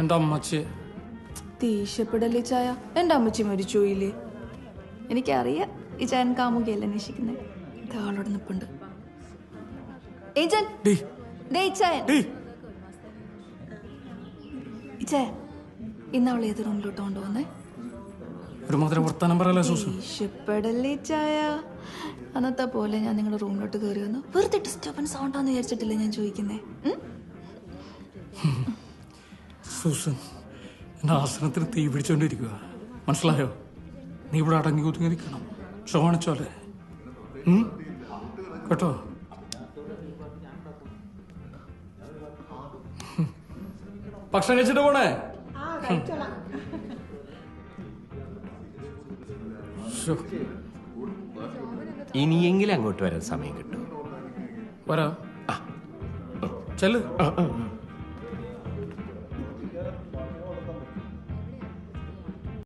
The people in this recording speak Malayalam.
എന്റെ അമ്മച്ചി. ദേഷ്യപ്പെടല്ലേ ചായ? എന്റെ അമ്മച്ചി മരിച്ചുപോയില്ലേ എനിക്കറിയാം ഈ ചായൻ കാമുകയല്ല അന്വേഷിക്കുന്നത് ഇതാളോട് നിപ്പുണ്ട്. ഇന്ന് അവൾ ഏത് റൂമിലോട്ട് കൊണ്ടുപോന്നേ ഒരുമാതിരി മാത്രം വർത്താനം പറയല്ലേ സൂസു ദേഷ്യപ്പെടല്ലേ ചായ? അന്നത്തെ പോലെ ഞാൻ നിങ്ങളുടെ റൂമിലോട്ട് കയറി വന്നു. വെറുതെ ഡിസ്റ്റർബൻസ് സൗണ്ടാന്ന് വിചാരിച്ചിട്ടില്ല ഞാൻ ചോദിക്കുന്നേ? സൂസൻ എന്നെ ആസനത്തിന് തീ പിടിച്ചോണ്ടിരിക്കുക മനസ്സിലായോ? നീ ഇവിടെ അടങ്ങി ഒതുങ്ങി നിൽക്കണം ഉം? കേട്ടോ? ഭക്ഷണം കഴിച്ചിട്ട് പോണേ? ഇനിയെങ്കിലും അങ്ങോട്ട് വരാൻ സമയം കിട്ടും. വരാ. ചെല്ലു. ആ, ആ, ആ.